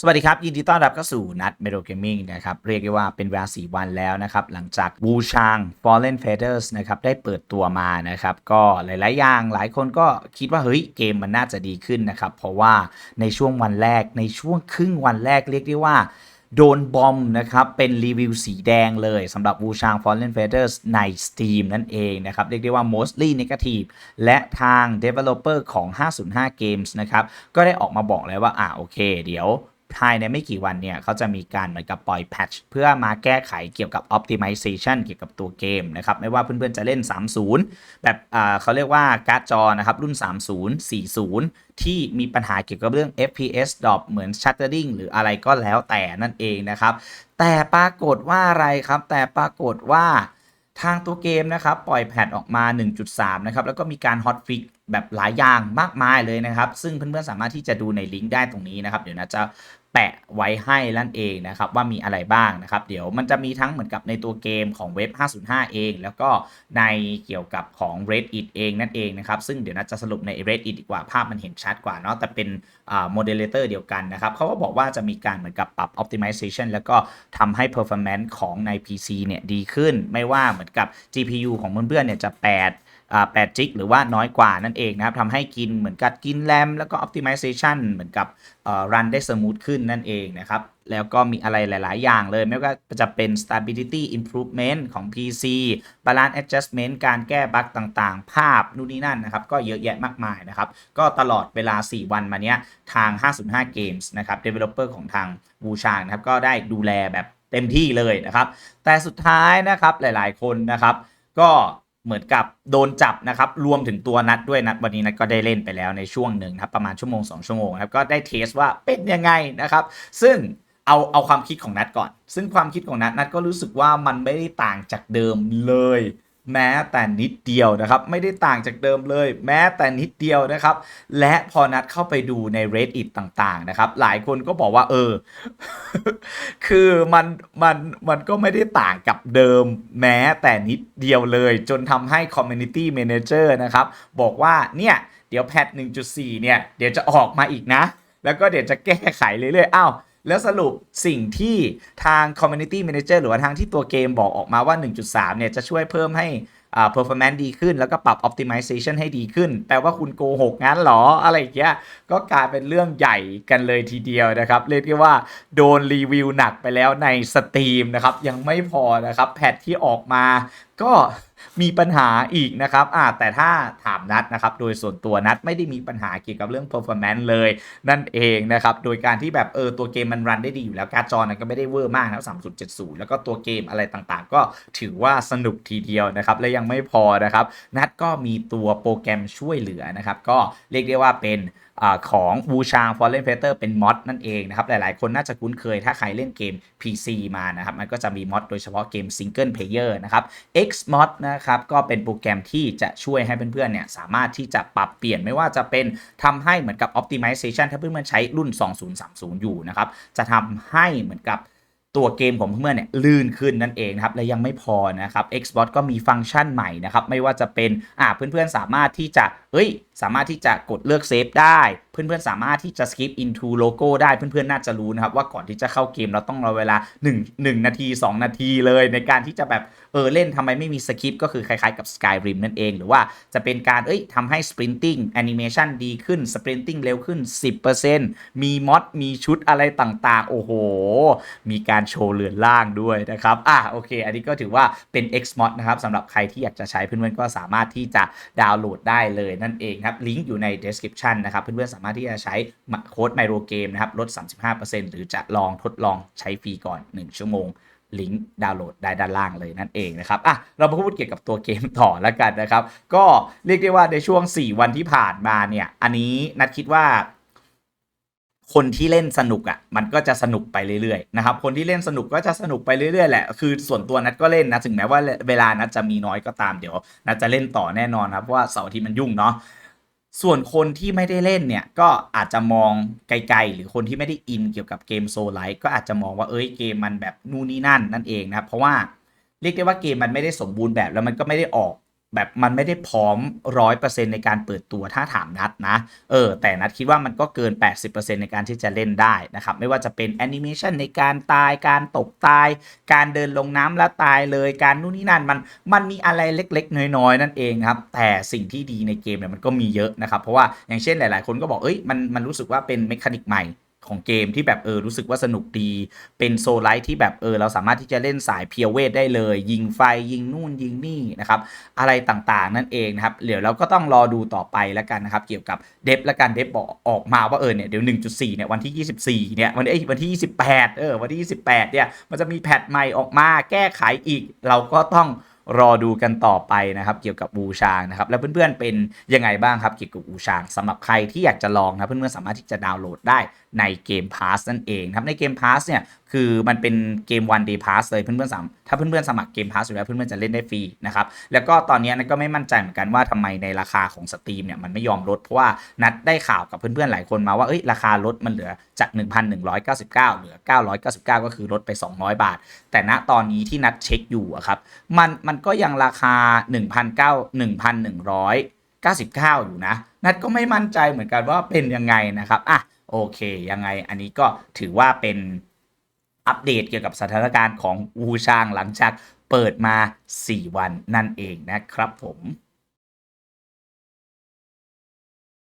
สวัสดีครับ ยินดีต้อนรับเข้าสู่นัดเมโ o เกมมิ่งนะครับ เรียกได้ว่าเป็นเวลา 4 วันแล้วนะครับ หลังจากบูชาง Fallen Feathers นะครับได้เปิดตัวมานะครับ ก็หลาย ๆ อย่างหลายคนก็คิดว่า เฮ้ย เกมมันน่าจะดีขึ้นนะครับ เพราะว่าในช่วงวันแรกในช่วงครึ่งวันแรกเรียกได้ว่าโดนบอมนะครับ เป็นรีวิวสีแดงเลยสำหรับ Wu Chang Fallen Feathers ใน Steam นั่นเองนะครับ เรียกได้ว่า mostly negative และทาง developer ของ 505 Games นะครับ ก็ได้ออกมาบอกแล้วว่า อ่าโอเค เดี๋ยว ภายในไม่กี่วันเนี่ยเขาจะมีการเหมือนกับปล่อยแพทช์เพื่อมาแก้ไขเกี่ยวกับ optimization เกี่ยวกับตัวเกมนะครับไม่ว่าเพื่อนๆจะเล่น 30 แบบเขาเรียกว่าการ์ดจอนะครับรุ่น 30 40 ที่มีปัญหาเกี่ยวกับเรื่อง FPS drop เหมือน shuttering หรืออะไรก็แล้วแต่นั่นเองนะครับ แต่ปรากฏว่าอะไรครับ แต่ปรากฏว่าทางตัวเกมนะครับ ปล่อยแพทออกมา 1.3 นะครับ แล้วก็มีการฮอตฟิก แบบหลายอย่างมากมายเลยนะครับ ซึ่งเพื่อนๆสามารถที่จะดูในลิงก์ได้ตรงนี้นะครับ เดี๋ยวนะจะแปะไว้ให้ลั่นเองนะครับว่ามีอะไรบ้างนะครับ เดี๋ยวมันจะมีทั้งเหมือนกับในตัวเกมของเว็บ 505 เอง แล้วก็ในเกี่ยวกับของ Reddit เองนั่นเองนะครับ ซึ่งเดี๋ยวนะจะสรุปใน Reddit ดีกว่าภาพมันเห็นชัดกว่าเนาะแต่เป็นโมเดเลเตอร์เดียวกันนะครับเขาก็บอกว่าจะมีการเหมือนกับปรับ optimization แล้วก็ทำให้ performance ของใน PC เนี่ยดีขึ้น ไม่ว่าเหมือนกับ GPU ของเพื่อนๆเนี่ยจะ 8 8จิกหรือว่าน้อยกว่านั่นเองนะครับทำให้กินเหมือนกับกินแรมแล้วก็ optimization เหมือนกับเอ่อ run ได้ smooth ขึ้นนั่นเองนะครับ แล้วก็มีอะไรหลาย ๆ อย่างเลย ไม่ว่าจะเป็น stability improvement ของ PC balance adjustment การแก้บั๊กต่าง ๆ ภาพนู่นนี่นั่นนะครับ ก็เยอะแยะมากมายนะครับ ก็ตลอดเวลา 4 วันมาเนี้ย ทาง505 Games นะครับ developer ของทางบูชางนะครับ ก็ได้ดูแลแบบเต็มที่เลยนะครับ แต่สุดท้ายนะครับหลาย ๆ คนนะครับ ก็ เหมือนกับโดนจับนะครับ รวมถึงตัวนัดด้วยนัดวันนี้นัดก็ได้เล่นไปแล้วในช่วงหนึ่งครับประมาณชั่วโมง 2 ชั่วโมงครับก็ได้เทสว่าเป็นยังไงนะครับ ซึ่งเอาเอาความคิดของนัดก่อน ซึ่งความคิดของนัดนัดก็รู้สึกว่ามันไม่ได้ต่างจากเดิมเลย แม้แต่นิดเดียวนะครับ ไม่ได้ต่างจากเดิมเลย แม้แต่นิดเดียวนะครับ และพอนัดเข้าไปดูใน Reddit ต่างๆนะครับ หลายคนก็บอกว่า เออ คือมันมันมันก็ไม่ได้ต่างกับเดิม แม้แต่นิดเดียวเลย จนทำให้ Community Manager นะครับ บอกว่าเนี่ย เดี๋ยวแพท1.4 เนี่ย เดี๋ยวจะออกมาอีกนะ แล้วก็เดี๋ยวจะแก้ไขเรื่อยๆอ้าว แล้วสรุปสิ่งที่ทาง Community Manager หรือว่าทางที่ตัวเกมบอกออกมาว่า 1.3 เนี่ยจะช่วยเพิ่มให้อ่า performance ดีขึ้น แล้วก็ปรับ optimization ให้ดีขึ้น แปลว่าคุณโกหกงั้นเหรอ อะไรอย่างเงี้ย ก็กลายเป็นเรื่องใหญ่กันเลยทีเดียวนะครับ เรียกได้ว่าโดนรีวิวหนักไปแล้วในสตรีมนะครับ ยังไม่พอนะครับ แพทที่ออกมาก็ มีปัญหาอีกนะครับอ่าแต่ถ้าถามนัดนะครับ โดยส่วนตัวนัดไม่ได้มีปัญหาเกี่ยวกับเรื่อง performance เลย นั่นเองนะครับ โดยการที่แบบเออตัวเกมมันรันได้ดีอยู่แล้วการ์ดจอนะก็ไม่ได้เวอร์มากนะ3070แล้วก็ตัวเกมอะไรต่างๆ ก็ถือว่าสนุกทีเดียวนะครับ และยังไม่พอนะครับ นัดก็มีตัวโปรแกรมช่วยเหลือนะครับ ก็เรียกได้ว่าเป็น อของ Wu Chang Fallen Feather เป็นมอดนั่นเองนะครับหลายๆ คนน่าจะคุ้นเคยถ้าใครเล่นเกม PC มานะครับมันก็จะมีมอดโดยเฉพาะเกม Single Player นะครับ Xmod นะครับก็เป็นโปรแกรมที่จะช่วยให้เพื่อนๆเนี่ยสามารถที่จะปรับเปลี่ยนไม่ว่าจะเป็นทำให้เหมือนกับ optimization ถ้าเพื่อนๆใช้รุ่น 2030 อยู่นะครับจะทำให้เหมือนกับตัวเกมของเพื่อนเนี่ยลื่นขึ้นนั่นเองนะครับและยังไม่พอนะครับ Xbox ก็มีฟังก์ชันใหม่นะครับไม่ว่าจะเป็นอ่าเพื่อนๆสามารถที่จะเอ้ย สามารถที่จะกดเลือกเซฟได้ เพื่อนๆ สามารถที่จะ skip into logo ได้เพื่อนๆ น่าจะรู้นะครับ ว่าก่อนที่จะเข้าเกมเราต้องรอเวลา 1 1 นาที 2 นาทีเลย ในการที่จะแบบเออเล่นทำไมไม่มีสคริปก็คือคล้ายๆกับ Skyrim นั่นเอง หรือว่าจะเป็นการเอ้ยทำให้ sprinting animation ดีขึ้น sprinting เร็วขึ้น 10%มีมอดมีชุดอะไรต่างๆ โอ้โห มีการโชว์เรือนล่างด้วยนะครับอะโอเค อันนี้ก็ถือว่าเป็น Xmod นะครับสำหรับใครที่อยากจะใช้เพื่อนๆก็สามารถที่จะดาวน์โหลดได้เลยนั่นเองครับลิงก์อยู่ใน description นะครับ เพื่อนๆสามารถที่จะใช้โค้ด Miro Game นะครับลด 35%หรือจะลองทดลองใช้ฟรีก่อน 1 ชั่วโมงลิงก์ดาวน์โหลดได้ด้านล่างเลยนั่นเองนะครับ อะ เรามาพูดเกี่ยวกับตัวเกมต่อแล้วกันนะครับ ก็เรียกได้ว่าในช่วง 4 วันที่ผ่านมาเนี่ย อันนี้นัดคิดว่า คนที่เล่นสนุกอะ่ะ มันก็จะสนุกไปเรื่อยๆนะครับ คนที่เล่นสนุกก็จะสนุกไปเรื่อยๆแหละ คือส่วนตัวนัดก็เล่นนะ ถึงแม้ว่าเวลานัดจะมีน้อยก็ตาม เดี๋ยวนัดจะเล่นต่อแน่นอนครับ เพราะว่าเสาร์ที่มันยุ่งเนาะ ส่วนคนที่ไม่ได้เล่นเนี่ย ก็อาจจะมองไกลๆ หรือคนที่ไม่ได้อินเกี่ยวกับเกมโซลไลท์ก็อาจจะมองว่าเอ้ยเกมมันแบบนู่นนี่นั่นนั่นเองนะครับเพราะว่าเรียกได้ว่าเกมมันไม่ได้สมบูรณ์แบบแล้วมันก็ไม่ได้ออก แบบมันไม่ได้พร้อมร้อยเปอร์เซ็นในการเปิดตัวถ้าถามนัดนะเออแต่นัดคิดว่ามันก็เกิน 80%ในการที่จะเล่นได้นะครับไม่ว่าจะเป็นแอนิเมชันในการตายการตกตาย การเดินลงน้ำแล้วตายเลยการนู่นนี่นั่นมันมันมีอะไรเล็ก ๆ น้อยๆ นั่นเองครับแต่สิ่งที่ดีในเกมเนี่ยมันก็มีเยอะนะครับเพราะว่าอย่างเช่นหลาย ๆ คนก็บอกเอ้ยมันมันรู้สึกว่าเป็นเมคานิกใหม่ ของเกมที่แบบเออรู้สึกว่าสนุกดี เป็นโซลไลท์ที่แบบเออเราสามารถที่จะเล่นสายเพียวเวทได้เลย ยิงไฟยิงนู่นยิงนี่นะครับอะไรต่างๆนั่นเองนะครับเดี๋ยวเราก็ต้องรอดูต่อไปแล้วกันนะครับเกี่ยวกับเดฟและกันเดฟบอกออกมาว่าเออเนี่ยเดี๋ยว 1.4เนี่ยวันที่ 24เนี่ยวันเอ้วันที่ 28เออวันที่ 28เนี่ยมันจะมีแพทใหม่ออกมาแก้ไขอีก เราก็ต้อง รอดูกันต่อไปนะครับเกี่ยวกับบูชางนะครับแล้วเพื่อนๆเป็นยังไงบ้างครับเกี่ยวกับบูชางสำหรับใครที่อยากจะลองนะเพื่อนๆสามารถที่จะดาวน์โหลดได้ในเกมพาสนั่นเองครับในเกมพาสเนี่ยคือมันเป็นเกม one day pass เลยเพื่อนๆสามถ้าเพื่อนๆสมัครเกม Pass อยู่แล้วเพื่อนๆจะเล่นได้ฟรีนะครับแล้วก็ตอนนี้นัทก็ไม่มั่นใจเหมือนกันว่าทำไมในราคาของสตรีมเนี่ยมันไม่ยอมลด เพราะว่านัดได้ข่าวกับเพื่อนๆหลายคนมาว่าเอ้ยราคาลดมันเหลือจาก 1,199 เหลือ 999 ก็คือลดไป 200 บาท แต่ณตอนนี้ที่นัดเช็คอยู่อะครับมันมันก็ยังราคา 1,900 1,199 อยู่นะ นัดก็ไม่มั่นใจเหมือนกันว่าเป็นยังไงนะครับ อะ โอเค ยังไงอันนี้ก็ถือว่าเป็น อัปเดตเกี่ยวกับสถานการณ์ของอูชางหลังจากเปิดมา 4 วันนั่นเองนะครับผม